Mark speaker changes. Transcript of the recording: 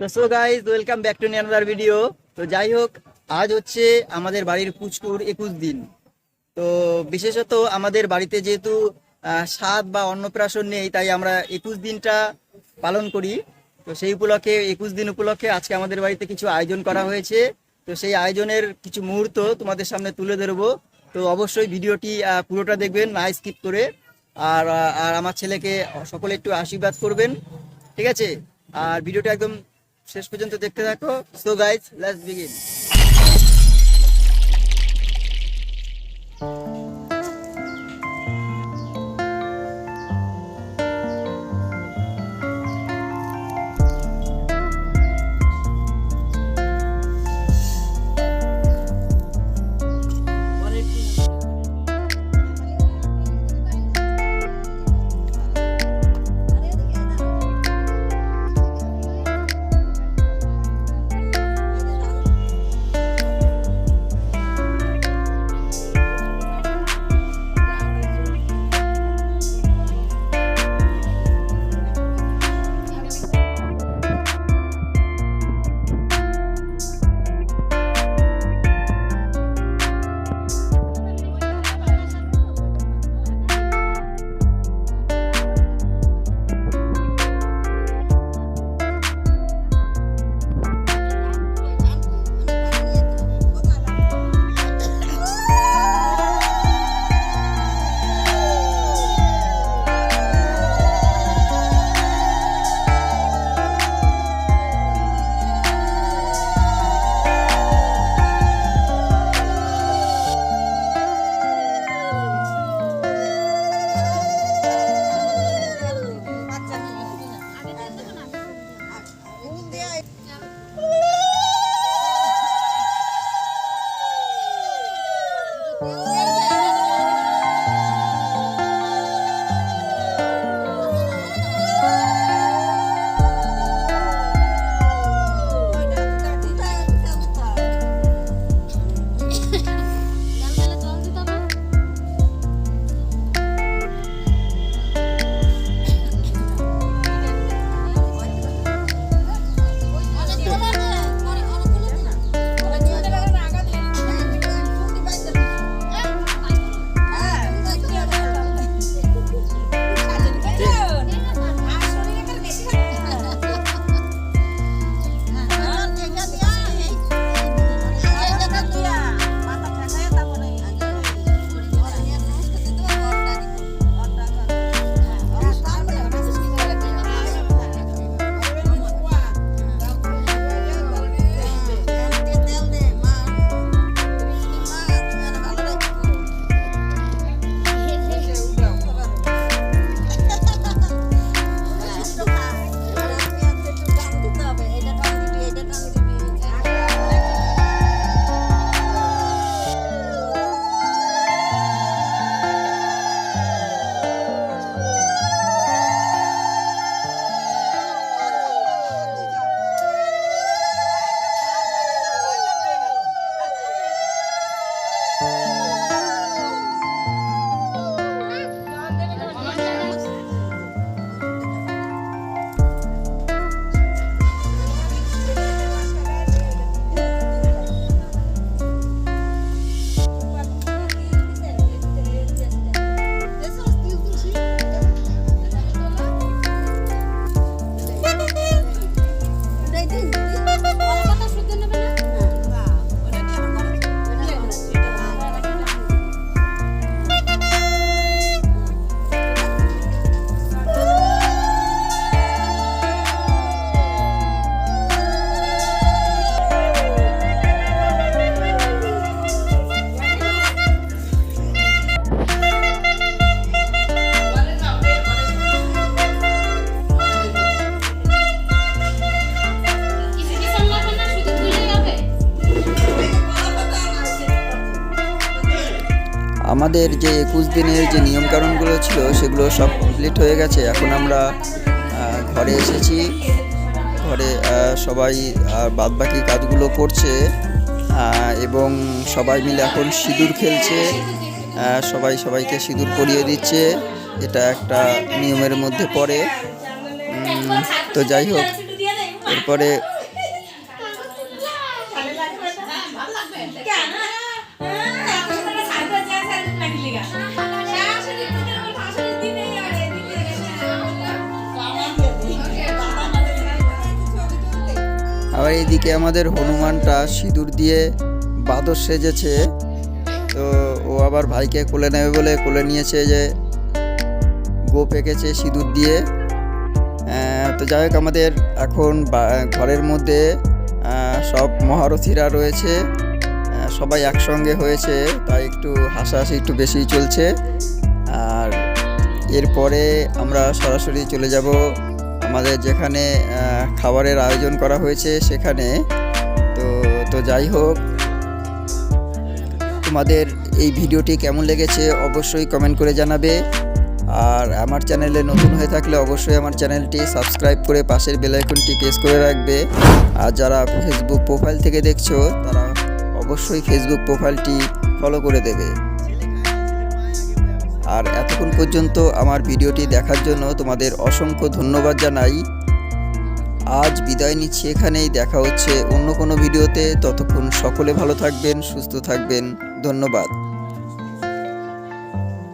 Speaker 1: তো so guys welcome back to another video তো যাই হোক, আজ হচ্ছে আমাদের বাড়ির পুচকুর একুশ দিন। তো বিশেষত আমাদের বাড়িতে যেহেতু সাত বা অন্নপ্রাশন নেই, তাই আমরা একুশ দিনটা পালন করি। তো সেই উপলক্ষে, একুশ দিন উপলক্ষে আজকে আমাদের বাড়িতে কিছু আয়োজন করা হয়েছে। তো সেই আয়োজনের কিছু মুহূর্ত তোমাদের সামনে তুলে ধরবো। তো অবশ্যই ভিডিওটি পুরোটা দেখবেন, না স্কিপ করে। আর আর আমার ছেলেকে সকলে একটু আশীর্বাদ করবেন। ঠিক আছে? আর ভিডিওটা একদম শেষ পর্যন্ত দেখতে থাকো। সো গাইজ লেটস বিগিন আমাদের যে একুশ দিনের যে নিয়মকানুনগুলো ছিল, সেগুলো সব কমপ্লিট হয়ে গেছে। এখন আমরা ঘরে এসেছি। ঘরে সবাই বাদ বাকি কাজগুলো করছে এবং সবাই মিলে এখন সিঁদুর খেলছে সবাই সবাইকে সিঁদুর পরিয়ে দিচ্ছে। এটা একটা নিয়মের মধ্যে পড়ে। তো যাই হোক,
Speaker 2: এরপরে আবার এইদিকে আমাদের হনুমানটা সিঁদুর দিয়ে বাদর সেজেছে। তো ও আবার ভাইকে কোলে নেবে বলে কোলে নিয়েছে যে গো পেকেছে সিঁদুর দিয়ে। তো যাই হোক আমাদের এখন ঘরের মধ্যে সব মহারথীরা রয়েছে। সবাই একসঙ্গে হয়েছে, তাই একটু হাসাহাসি একটু বেশি চলছে। আর এরপরে আমরা সরাসরি চলে যাব আমাদের যেখানে খাবারের আয়োজন করা হয়েছে সেখানে। তো তো যাই হোক, তোমাদের এই ভিডিওটি কেমন লেগেছে অবশ্যই কমেন্ট করে জানাবে। আর আমার চ্যানেলে নতুন হয়ে থাকলে অবশ্যই আমার চ্যানেলটি সাবস্ক্রাইব করে পাশের বেল আইকনটি প্রেস করে রাখবে। আর যারা ফেসবুক প্রোফাইল থেকে দেখছ, তারা অবশ্যই ফেসবুক প্রোফাইলটি ফলো করে দেবে। আর এতক্ষণ পর্যন্ত আমার ভিডিওটি দেখার জন্য তোমাদের অসংখ্য ধন্যবাদ জানাই। আজ বিদায় নিচ্ছি এখানেই, দেখা হচ্ছে অন্য কোনো ভিডিওতে। ততক্ষণ সকলে ভালো থাকবেন, সুস্থ থাকবেন। ধন্যবাদ।